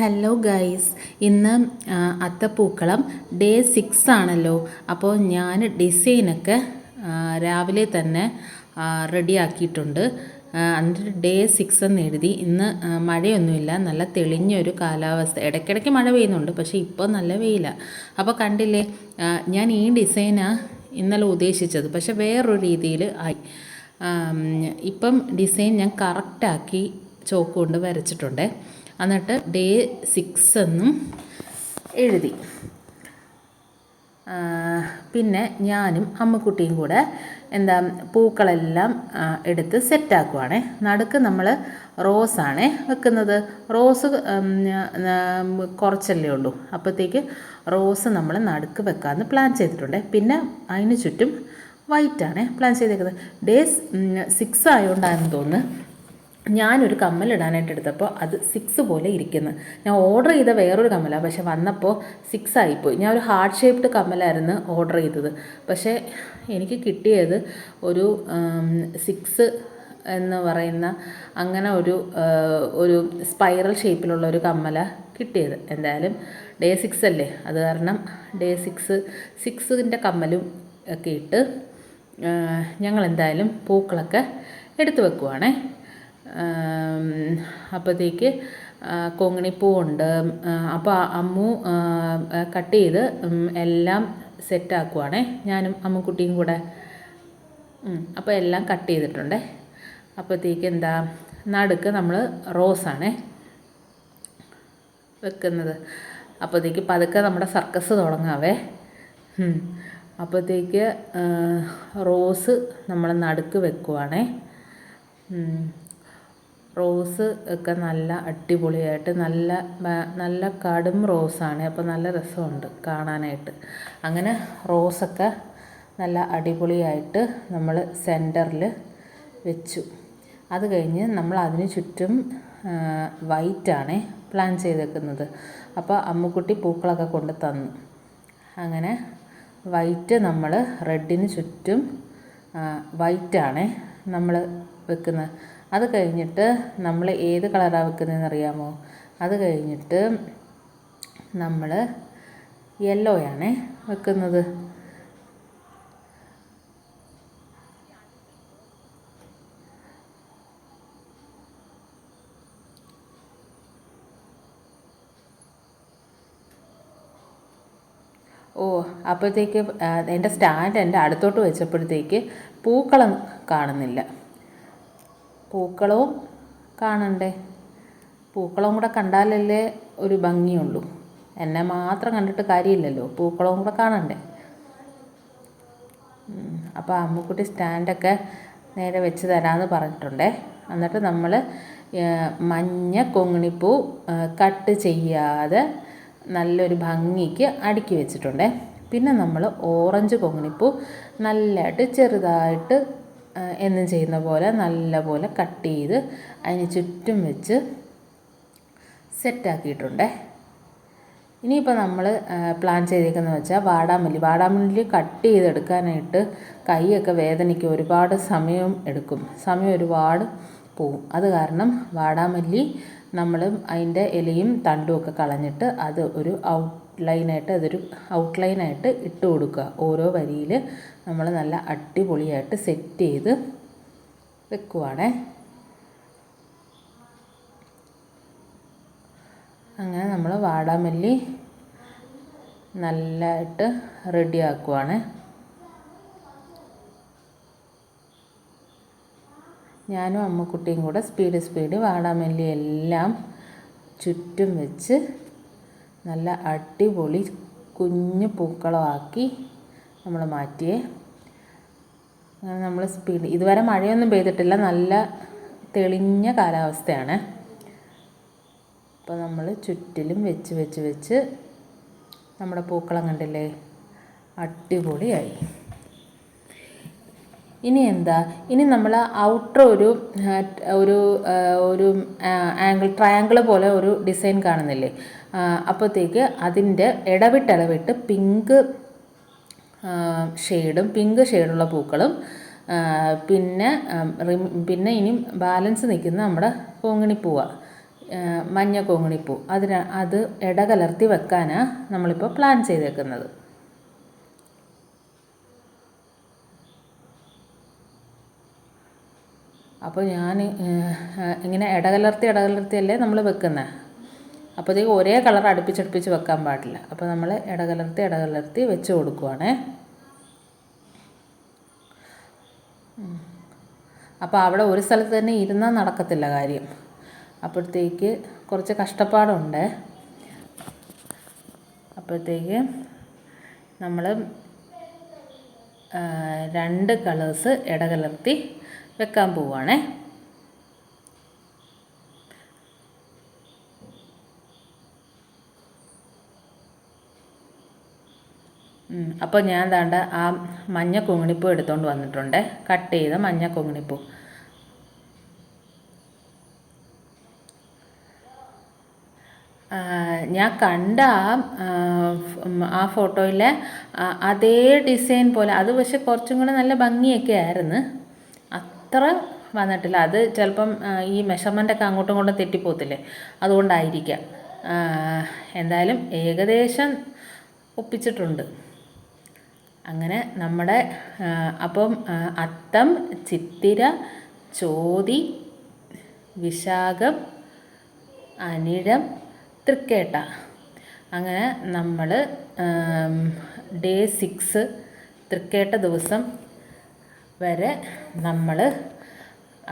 Hello guys ഇന്ന് അത്തപ്പൂക്കളം day six ആണല്ലോ. അപ്പോൾ ഞാൻ ഡിസൈനൊക്കെ രാവിലെ തന്നെ റെഡിയാക്കിയിട്ടുണ്ട്. എന്നിട്ട് ഡേ സിക്സ് എന്ന് എഴുതി. ഇന്ന് മഴയൊന്നുമില്ല. നല്ല തെളിഞ്ഞൊരു കാലാവസ്ഥ. ഇടയ്ക്കിടയ്ക്ക് മഴ പെയ്യുന്നുണ്ട് പക്ഷേ ഇപ്പോൾ നല്ല വെയിലാണ് അപ്പോൾ കണ്ടില്ലേ ഞാൻ ഈ ഡിസൈനാണ് ഇന്നലെ ഉദ്ദേശിച്ചത്. പക്ഷേ വേറൊരു രീതിയിൽ ആയി. ഇപ്പം ഡിസൈൻ ഞാൻ കറക്റ്റാക്കി ചോക്ക് കൊണ്ട് വരച്ചിട്ടുണ്ട്. എന്നിട്ട് ഡേ സിക്സ് എന്നും എഴുതി. പിന്നെ ഞാനും അമ്മക്കുട്ടിയും കൂടെ എന്താ പൂക്കളെല്ലാം എടുത്ത് സെറ്റാക്കുവാണേ നടുക്ക് നമ്മൾ റോസാണേ വെക്കുന്നത്. റോസ് കുറച്ചല്ലേ ഉള്ളൂ. അപ്പോഴത്തേക്ക് റോസ് നമ്മൾ നടുക്ക് വെക്കാമെന്ന് പ്ലാൻ ചെയ്തിട്ടുണ്ട്. പിന്നെ അതിന് ചുറ്റും വൈറ്റാണേ പ്ലാൻ ചെയ്തേക്കുന്നത്. ഡേ സിക്സ് ആയതുകൊണ്ടാണെന്ന് തോന്നുന്നു. ഞാനൊരു കമ്മൽ ഇടാനായിട്ട് എടുത്തപ്പോൾ അത് സിക്സ് പോലെ ഇരിക്കുന്നു. ഞാൻ ഓർഡർ ചെയ്ത വേറൊരു കമ്മലാണ് പക്ഷെ വന്നപ്പോൾ സിക്സ് ആയിപ്പോയി. ഞാൻ ഒരു ഹാർട്ട് ഷേപ്ഡ് കമ്മലായിരുന്നു ഓർഡർ ചെയ്തത്. പക്ഷേ എനിക്ക് കിട്ടിയത് ഒരു സിക്സ് എന്ന് പറയുന്ന അങ്ങനെ ഒരു ഒരു സ്പൈറൽ ഷേപ്പിലുള്ള ഒരു കമ്മല കിട്ടിയത്. എന്തായാലും ഡേ സിക്സ് അല്ലേ? അത് കാരണം ഡേ സിക്സ് സിക്സിന്റെ കമ്മലും ഒക്കെ ഇട്ട് ഞങ്ങൾ എന്തായാലും പൂക്കളൊക്കെ എടുത്തു വെക്കുവാണേ. അപ്പോഴത്തേക്ക് കൊങ്ങിണിപ്പൂവുണ്ട് അപ്പോൾ അമ്മു കട്ട് ചെയ്ത് എല്ലാം സെറ്റാക്കുവാണേ ഞാനും അമ്മുക്കുട്ടിയും കൂടെ അപ്പോൾ എല്ലാം കട്ട് ചെയ്തിട്ടുണ്ട് അപ്പോഴത്തേക്ക് എന്താ നടുക്ക് നമ്മൾ റോസാണേ വെക്കുന്നത് അപ്പോഴത്തേക്ക് പതുക്കെ നമ്മുടെ സർക്കസ് തുടങ്ങാവേ. അപ്പോഴത്തേക്ക് റോസ് നമ്മൾ നടുക്ക് വെക്കുവാണേ. റോസ് ഒക്കെ നല്ല അടിപൊളിയായിട്ട് നല്ല നല്ല കടും റോസാണ്. അപ്പോൾ നല്ല രസമുണ്ട് കാണാനായിട്ട്. അങ്ങനെ റോസൊക്കെ നല്ല അടിപൊളിയായിട്ട് നമ്മൾ സെന്ററിൽ വെച്ചു. അത് കഴിഞ്ഞ് നമ്മൾ അതിന് ചുറ്റും വൈറ്റാണ് പ്ലാൻ ചെയ്തേക്കുന്നത്. അപ്പോൾ അമ്മുക്കുട്ടി പൂക്കളൊക്കെ കൊണ്ട് തന്നു. അങ്ങനെ വൈറ്റ് നമ്മൾ റെഡിന് ചുറ്റും വൈറ്റാണ് നമ്മൾ വെക്കുന്നത്. അത് കഴിഞ്ഞിട്ട് നമ്മൾ ഏത് കളറാണ് വെക്കുന്നതെന്ന് അറിയാമോ? അത് കഴിഞ്ഞിട്ട് നമ്മൾ യെല്ലോയാണ് വെക്കുന്നത്. ഓ അപ്പോഴത്തേക്ക് എന്റെ സ്റ്റാൻഡ് എന്റെ അടുത്തോട്ട് വെച്ചപ്പോഴത്തേക്ക് പൂക്കളം കാണുന്നില്ല. പൂക്കളവും കാണണ്ടേ? പൂക്കളവും കൂടെ കണ്ടാലല്ലേ ഒരു ഭംഗിയുള്ളൂ. എന്നെ മാത്രം കണ്ടിട്ട് കാര്യമില്ലല്ലോ. പൂക്കളവും കൂടെ കാണണ്ടേ? അപ്പോൾ അമ്മുക്കുട്ടി സ്റ്റാൻഡൊക്കെ നേരെ വെച്ച് തരാമെന്ന് പറഞ്ഞിട്ടുണ്ടേ. എന്നിട്ട് നമ്മൾ മഞ്ഞ കൊങ്ങിണിപ്പൂ കട്ട് ചെയ്യാതെ നല്ലൊരു ഭംഗിക്ക് അടുക്കി വെച്ചിട്ടുണ്ടേ. പിന്നെ നമ്മൾ ഓറഞ്ച് കൊങ്ങിണിപ്പൂ നല്ലതായിട്ട് ചെറുതായിട്ട് എന്നും ചെയ്യുന്ന പോലെ നല്ലപോലെ കട്ട് ചെയ്ത് അതിന് ചുറ്റും വെച്ച് സെറ്റാക്കിയിട്ടുണ്ടേ ഇനിയിപ്പോൾ നമ്മൾ പ്ലാൻ ചെയ്തേക്കുന്നത് വെച്ചാൽ വാടാമല്ലി. വാടാമല്ലി കട്ട് ചെയ്തെടുക്കാനായിട്ട് കൈയൊക്കെ വേദനയ്ക്ക് ഒരുപാട് സമയം എടുക്കും. സമയം ഒരുപാട് പോവും. അത് കാരണം വാടാമല്ലി നമ്മൾ അതിന്റെ ഇലയും തണ്ടും ഒക്കെ കളഞ്ഞിട്ട് അത് ഒരു ഔട്ട്ലൈനായിട്ട് അതൊരു ഔട്ട്ലൈനായിട്ട് ഇട്ട് കൊടുക്കുക. ഓരോ വരിയിൽ നമ്മൾ നല്ല അടിപൊളിയായിട്ട് സെറ്റ് ചെയ്ത് വെക്കുവാണ്. അങ്ങനെ നമ്മൾ വാടാമല്ലി നല്ലതായിട്ട് റെഡിയാക്കുവാണ്. ഞാനും അമ്മക്കുട്ടിയും കൂടെ സ്പീഡ് സ്പീഡ് വാടാമല്ലി എല്ലാം ചുറ്റും വെച്ച് നല്ല അടിപൊളി കുഞ്ഞു പൂക്കളമാക്കി നമ്മൾ മാറ്റിയേ. നമ്മൾ സ്പീഡ് ഇതുവരെ മഴയൊന്നും പെയ്തിട്ടില്ല. നല്ല തെളിഞ്ഞ കാലാവസ്ഥയാണ്. അപ്പോൾ നമ്മൾ ചുറ്റിലും വെച്ച് വെച്ച് വെച്ച് നമ്മുടെ പൂക്കളം കണ്ടില്ലേ? അടിപൊളിയായി. ഇനി എന്താ? ഇനി നമ്മൾ ഔട്ടർ ഒരു ഒരു ഒരു ആംഗിൾ ട്രയാങ്കിൾ പോലെ ഒരു ഡിസൈൻ കാണുന്നില്ലേ? അപ്പോഴത്തേക്ക് അതിന്റെ ഇടവിട്ട് ഇടവിട്ട് പിങ്ക് ഷെയ്ഡും പിങ്ക് ഷെയ്ഡുള്ള പൂക്കളും. പിന്നെ പിന്നെ ഇനി ബാലൻസ് നിൽക്കുന്ന നമ്മുടെ കോങ്ങിണിപ്പൂവാണ് മഞ്ഞ കോങ്ങിണിപ്പൂ. അതിന് അത് ഇടകലർത്തി വെക്കാനാണ് നമ്മളിപ്പോൾ പ്ലാൻ ചെയ്തേക്കുന്നത്. അപ്പോൾ ഞാൻ ഇങ്ങനെ ഇടകലർത്തി ഇടകലർത്തിയല്ലേ നമ്മൾ വെക്കുന്നത് അപ്പോഴത്തേക്ക് ഒരേ കളർ അടുപ്പിച്ചടുപ്പിച്ച് വെക്കാൻ പാടില്ല. അപ്പോൾ നമ്മൾ ഇടകലർത്തി ഇടകലർത്തി വെച്ച് കൊടുക്കുവാണേ. അപ്പോൾ അവിടെ ഒരു സ്ഥലത്ത് തന്നെ ഇരുന്നാൽ നടക്കത്തില്ല കാര്യം. അപ്പോഴത്തേക്ക് കുറച്ച് കഷ്ടപ്പാടുണ്ട്. അപ്പോഴത്തേക്ക് നമ്മൾ രണ്ട് കളേഴ്സ് ഇടകലർത്തി വെക്കാൻ പോവുകയാണേ അപ്പോൾ ഞാൻ ദാണ്ട ആ മഞ്ഞ കുങ്ങിണിപ്പൂ എടുത്തുകൊണ്ട് വന്നിട്ടുണ്ട്. കട്ട് ചെയ്ത മഞ്ഞ കുങ്ങിണിപ്പൂ ഞാൻ കണ്ട ആ ഫോട്ടോയിലെ അതേ ഡിസൈൻ പോലെ അത് പക്ഷെ കുറച്ചും കൂടെ നല്ല ഭംഗിയൊക്കെ ആയിരുന്നു. അത്ര വന്നിട്ടില്ല. അത് ചിലപ്പം ഈ മെഷർമെന്റൊക്കെ അങ്ങോട്ടും ഇങ്ങോട്ടും തെറ്റിപ്പോത്തില്ലേ? അതുകൊണ്ടായിരിക്കാം. എന്തായാലും ഏകദേശം ഒപ്പിച്ചിട്ടുണ്ട്. അങ്ങനെ നമ്മുടെ അപ്പം അത്തം ചിത്തിര ചോതി വിശാഖം അനിഴം തൃക്കേട്ട. അങ്ങനെ നമ്മൾ ഡേ സിക്സ് തൃക്കേട്ട ദിവസം വരെ നമ്മൾ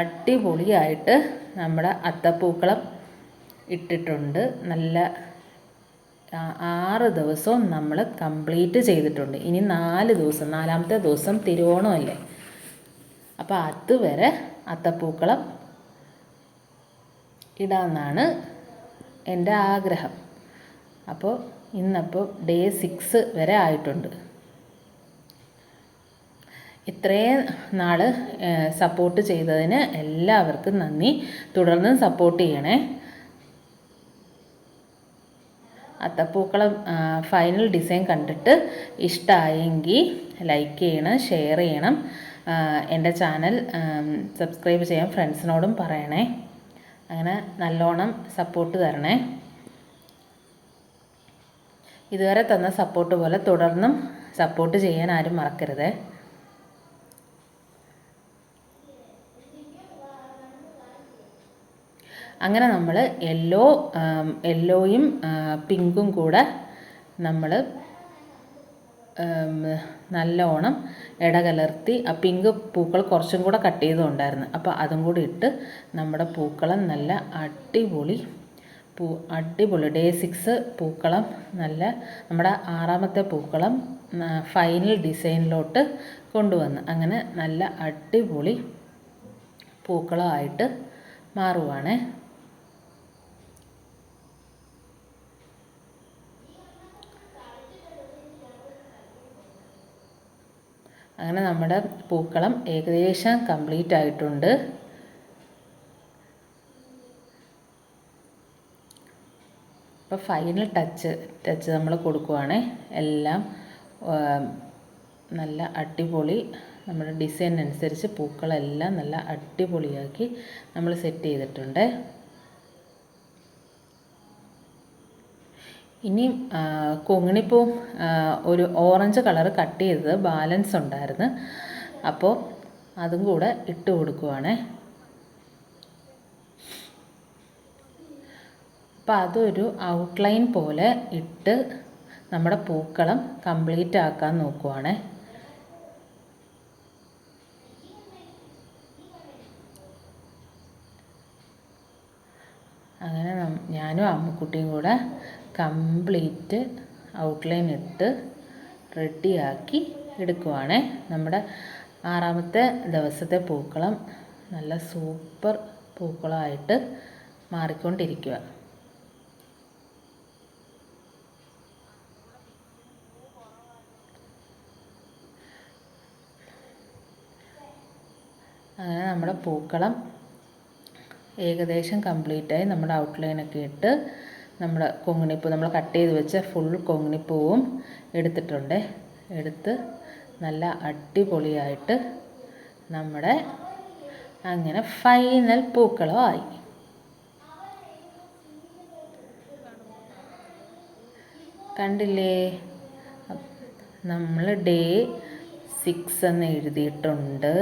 അടിപൊളിയായിട്ട് നമ്മുടെ അത്തപ്പൂക്കളം ഇട്ടിട്ടുണ്ട്. നല്ല ആറ് ദിവസവും നമ്മൾ കംപ്ലീറ്റ് ചെയ്തിട്ടുണ്ട്. ഇനി നാല് ദിവസം നാലാമത്തെ ദിവസം തിരുവോണമല്ലേ? അപ്പോൾ അതുവരെ അത്തപ്പൂക്കളം ഇടാമെന്നാണ് എന്റെ ആഗ്രഹം. അപ്പോൾ ഇന്നപ്പോൾ ഡേ സിക്സ് വരെ ആയിട്ടുണ്ട്. ഇത്രയും നാൾ സപ്പോർട്ട് ചെയ്തതിന് എല്ലാവർക്കും നന്ദി. തുടർന്നും സപ്പോർട്ട് ചെയ്യണേ. അത്തപ്പൂക്കളം ഫൈനൽ ഡിസൈൻ കണ്ടിട്ട് ഇഷ്ടമായെങ്കിൽ ലൈക്ക് ചെയ്യണം ഷെയർ ചെയ്യണം. എന്റെ ചാനൽ സബ്സ്ക്രൈബ് ചെയ്യാൻ ഫ്രണ്ട്സിനോടും പറയണേ. അങ്ങനെ നല്ലോണം സപ്പോർട്ട് തരണേ. ഇതുവരെ തന്ന സപ്പോർട്ട് പോലെ തുടർന്നും സപ്പോർട്ട് ചെയ്യാൻ ആരും മറക്കരുത്. അങ്ങനെ നമ്മൾ യെല്ലോ യെല്ലോയും പിങ്കും കൂടെ നമ്മൾ നല്ലോണം ഇടകലർത്തി ആ പിങ്ക് പൂക്കൾ കുറച്ചും കൂടെ കട്ട് ചെയ്തുകൊണ്ടായിരുന്നു. അപ്പോൾ അതും കൂടി ഇട്ട് നമ്മുടെ പൂക്കളം നല്ല അടിപൊളി പൂ അടിപൊളി ഡേ സിക്സ് പൂക്കളം നല്ല നമ്മുടെ ആറാമത്തെ പൂക്കളം ഫൈനൽ ഡിസൈനിലോട്ട് കൊണ്ടുവന്ന്. അങ്ങനെ നല്ല അടിപൊളി പൂക്കളമായിട്ട് മാറുവാണേ. അങ്ങനെ നമ്മുടെ പൂക്കളം ഏകദേശം കംപ്ലീറ്റ് ആയിട്ടുണ്ട്. അപ്പോൾ ഫൈനൽ ടച്ച് ടച്ച് നമ്മൾ കൊടുക്കുവാണേ. എല്ലാം നല്ല അടിപൊളി നമ്മുടെ ഡിസൈൻ അനുസരിച്ച് പൂക്കളെല്ലാം നല്ല അടിപൊളിയാക്കി നമ്മൾ സെറ്റ് ചെയ്തിട്ടുണ്ട്. ഇനി കൊങ്ങിണിപ്പൂ ഒരു ഓറഞ്ച് കളർ കട്ട് ചെയ്തത് ബാലൻസ് ഉണ്ടായിരുന്നു. അപ്പോൾ അതും കൂടെ ഇട്ട് കൊടുക്കുവാണേ. അപ്പോൾ അതൊരു ഔട്ട്ലൈൻ പോലെ ഇട്ട് നമ്മുടെ പൂക്കളം കംപ്ലീറ്റ് ആക്കാൻ നോക്കുവാണേ. അങ്ങനെ ഞാനും അമ്മക്കുട്ടിയും കൂടെ കംപ്ലീറ്റ് ഔട്ട്ലൈൻ ഇട്ട് റെഡിയാക്കി എടുക്കുവാണേ. നമ്മുടെ ആറാമത്തെ ദിവസത്തെ പൂക്കളം നല്ല സൂപ്പർ പൂക്കളമായിട്ട് മാറിക്കൊണ്ടിരിക്കുക അങ്ങനെ നമ്മുടെ പൂക്കളം ഏകദേശം കംപ്ലീറ്റായി നമ്മുടെ ഔട്ട്ലൈനൊക്കെ ഇട്ട് നമ്മുടെ കൊങ്ങിണിപ്പൂ നമ്മൾ കട്ട് ചെയ്ത് വെച്ച ഫുൾ കൊങ്ങിണിപ്പൂവും എടുത്തിട്ടുണ്ട്. എടുത്ത് നല്ല അടിപൊളിയായിട്ട് നമ്മുടെ അങ്ങനെ ഫൈനൽ പൂക്കളോ ആയി. കണ്ടില്ലേ? നമ്മൾ ഡേ സിക്സ് എന്ന് എഴുതിയിട്ടുണ്ട്.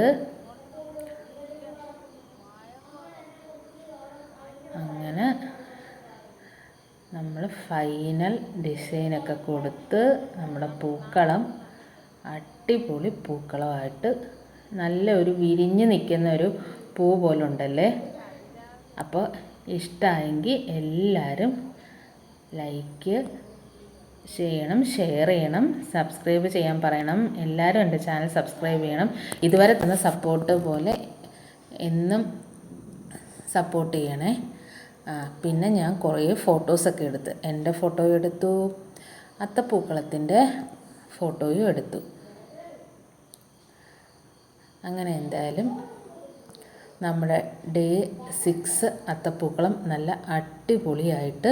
ഫൈനൽ ഡിസൈനൊക്കെ കൊടുത്ത് നമ്മുടെ പൂക്കളം അടിപൊളി പൂക്കളമായിട്ട് നല്ല ഒരു വിരിഞ്ഞ് നിൽക്കുന്ന ഒരു പൂ പോലെ ഉണ്ടല്ലേ അപ്പോൾ ഇഷ്ടമായെങ്കിൽ എല്ലാവരും ലൈക്ക് ചെയ്യണം ഷെയർ ചെയ്യണം സബ്സ്ക്രൈബ് ചെയ്യാൻ പറയണം. എല്ലാവരും എന്റെ ചാനൽ സബ്സ്ക്രൈബ് ചെയ്യണം. ഇതുവരെ തന്ന സപ്പോർട്ട് പോലെ എന്നും സപ്പോർട്ട് ചെയ്യണേ. പിന്നെ ഞാൻ കുറേ ഫോട്ടോസൊക്കെ എടുത്ത്. എന്റെ ഫോട്ടോയും എടുത്തു. അത്തപ്പൂക്കളത്തിന്റെ ഫോട്ടോയും എടുത്തു. അങ്ങനെ എന്തായാലും നമ്മുടെ ഡേ സിക്സ് അത്തപ്പൂക്കളം നല്ല അടിപൊളിയായിട്ട്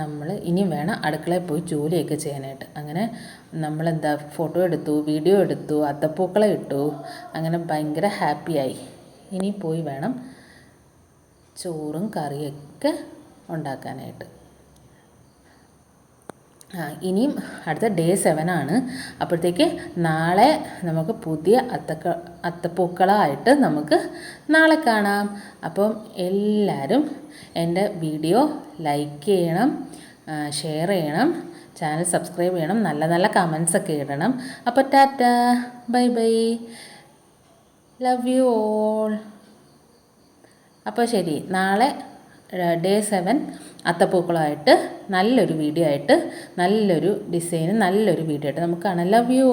നമ്മൾ ഇനി വേണം അടുക്കളയിൽ പോയി ജോലിയൊക്കെ ചെയ്യാനായിട്ട്. അങ്ങനെ നമ്മളെന്താ ഫോട്ടോ എടുത്തു വീഡിയോ എടുത്തു അത്തപ്പൂക്കളം ഇട്ടു. അങ്ങനെ ഭയങ്കര ഹാപ്പിയായി ഇനി പോയി വേണം ചോറും കറിയൊക്കെ ഉണ്ടാക്കാനായിട്ട്. ഇനിയും അടുത്ത ഡേ സെവൻ ആണ്. അപ്പോഴത്തേക്ക് നാളെ നമുക്ക് പുതിയ അത്തക്ക അത്തപ്പൂക്കളായിട്ട് നമുക്ക് നാളെ കാണാം. അപ്പം എല്ലാവരും എന്റെ വീഡിയോ ലൈക്ക് ചെയ്യണം ഷെയർ ചെയ്യണം ചാനൽ സബ്സ്ക്രൈബ് ചെയ്യണം നല്ല നല്ല കമൻസ് ഒക്കെ ഇടണം. അപ്പോൾ tata bye bye. Love you all അപ്പോൾ ശരി നാളെ ഡേ സെവൻ അത്തപ്പൂക്കളമായിട്ട് നല്ലൊരു വീഡിയോ ആയിട്ട് നല്ലൊരു ഡിസൈൻ നല്ലൊരു വീഡിയോ ആയിട്ട് നമുക്ക് കാണാം. Love you